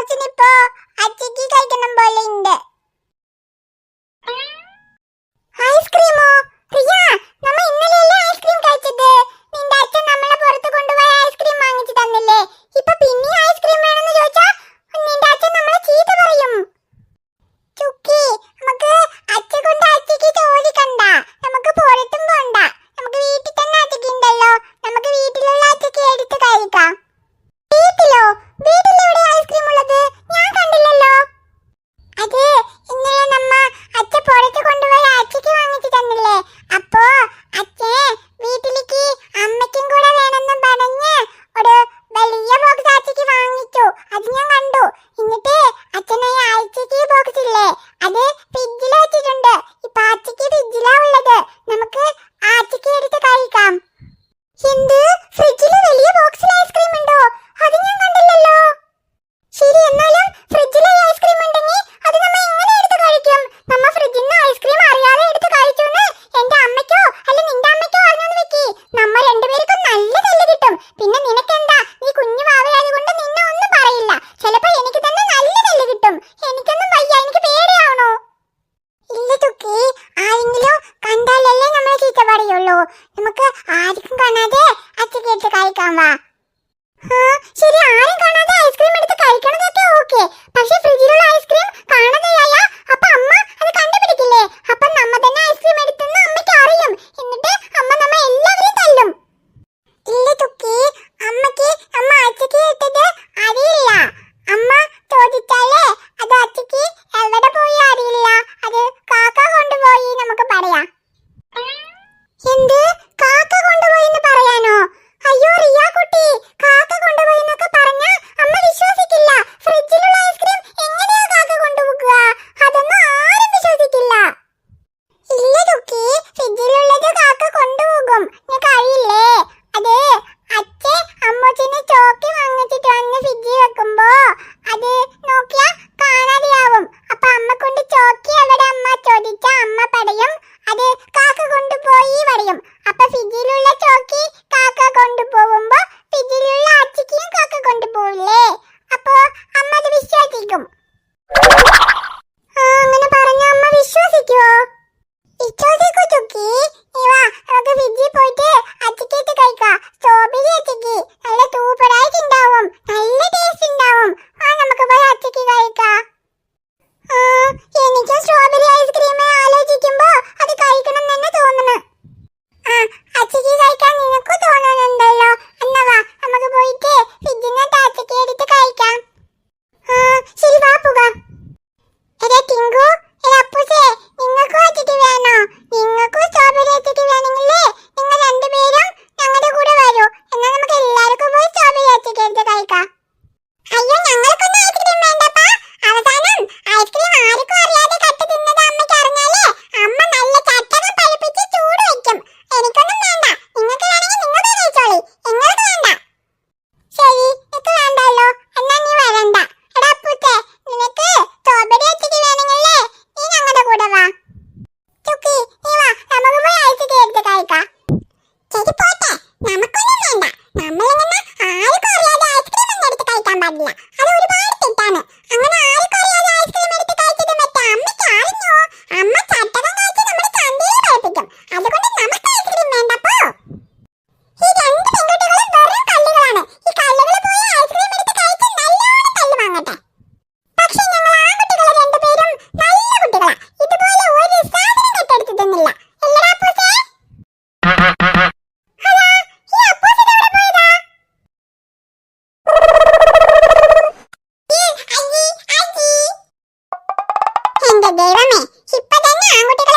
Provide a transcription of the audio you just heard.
റോസിനിപ്പോ അച്ചക്ക് കഴിക്കണം പോലെ ഉണ്ട്. ഐസ്ക്രീം കുറിച്ചില്ലേ അത് അറിയുള്ളൂ നമുക്ക് ആർക്കും കാണാതെ അച്ഛൻ എടുത്ത് കഴിക്കാൻ വാ. ശരി ആരും കാണാതെ ഐസ്ക്രീം എടുത്ത് കഴിക്കണതൊക്കെ ഓക്കെ പക്ഷെ ഫ്രിഡ്ജിലുള്ള ഐസ്ക്രീം കാണാതെയായ അപ്പൊ അമ്മ முடியல ದೇವಮೆ ಹಿಪ್ಪದನ್ನ ಅಂಗುಟಿಗಳ